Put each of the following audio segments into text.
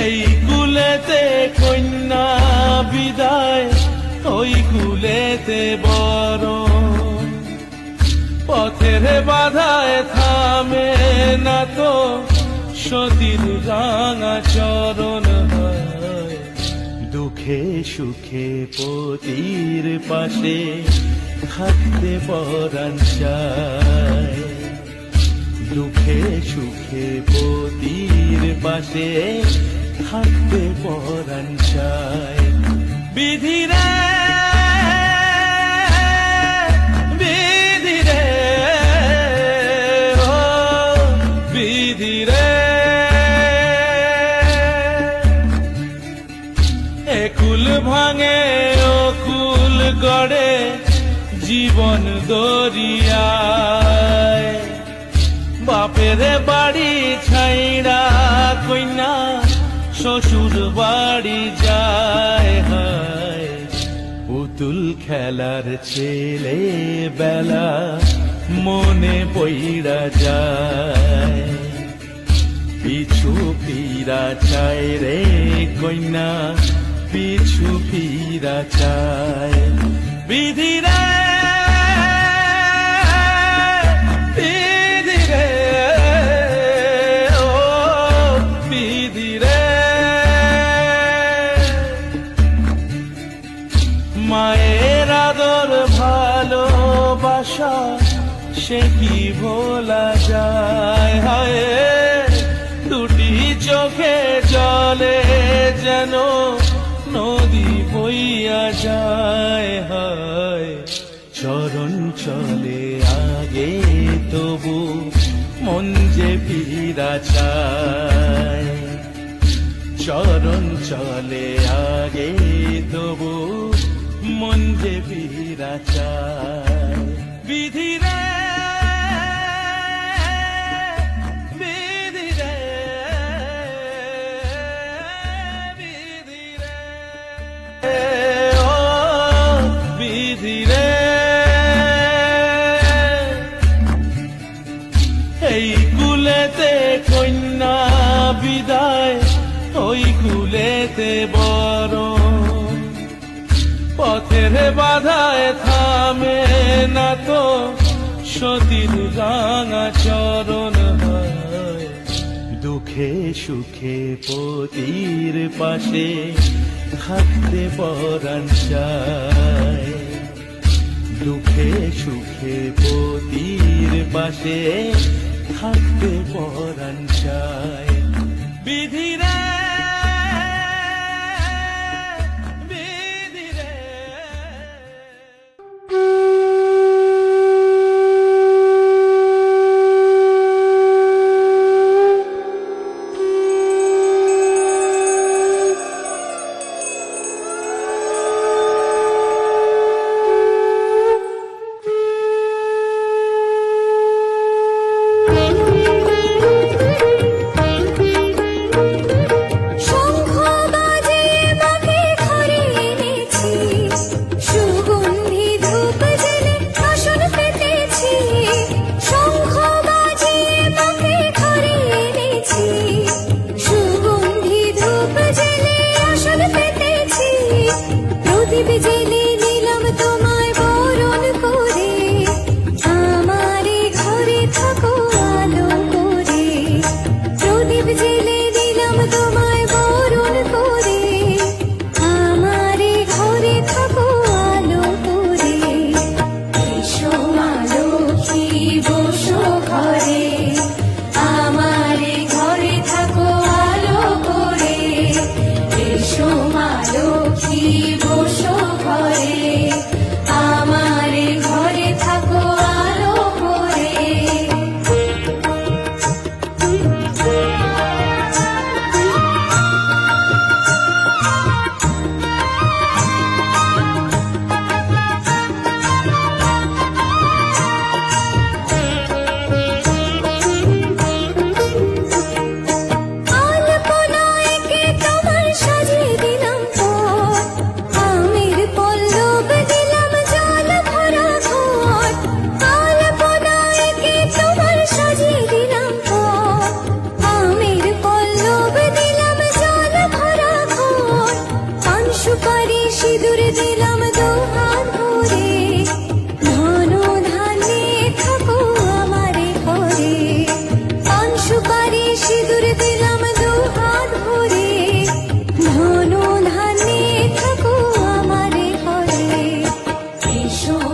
এই কুলেতে কন্যা বিদায়, ওই কুলেতে বড় পথের বাধায় থামে না তো, সতীর রাঙা চরণ দুঃখে সুখে পতির পাশে থাকতে পরাণ দুঃখে সুখে পতির পাশে থাকতে পরাণ চায় বিধিরে ও একুল ভাঙে অকুল গড়ে জীবন দরিয়ায়। বাপের বাড়ি ছাইড়া কইনা শ্বশুর বাড়ি যায়, হায়। পুতুল খেলার ছেলে বেলা মনে পইরা যায়। পিছু ফিরা চায় রে কন্যা পিছু ফিরা চায়। বিধিরে মায়ের আদর ভালোবাসা, সে কি ভোলা যায়? হায়, দুটি চোখে জলে যেন নদী বইয়া যায়। হায়, চরণ চলে আগে তবু মন যে ফিরা চায়। চরণ চলে আগে তবু মন যে বিধিরে ও বিধিরে এই কুলেতে কন্যা বিদায় ওই কুলেতে বড় পথের বাধায় থামে না তো, সতীর রাঙা চরণ দুঃখে সুখে পতির পাশে থাকতে পরাণ চায়। দুঃখে সুখে পতির পাশে থাকতে পরাণ চায়। বিধিরে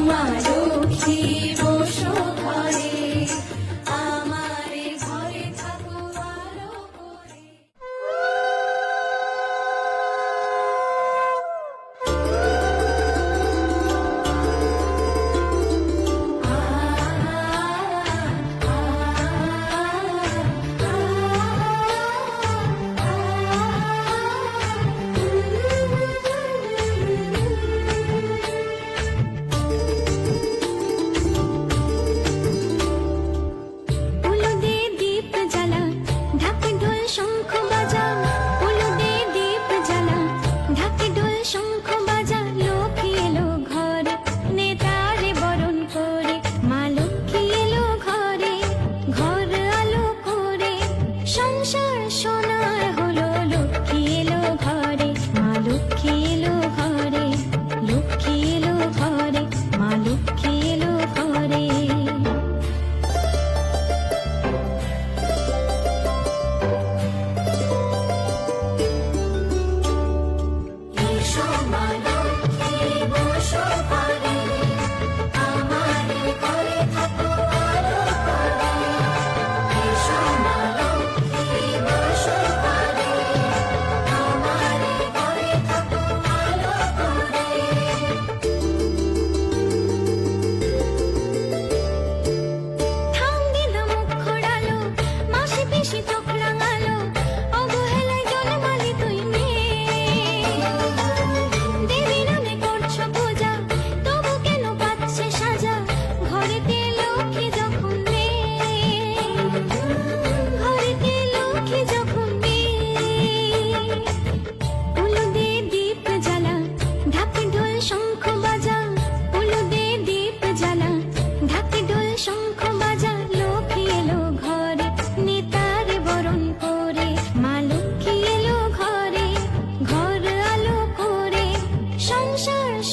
তোমার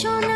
Emotional.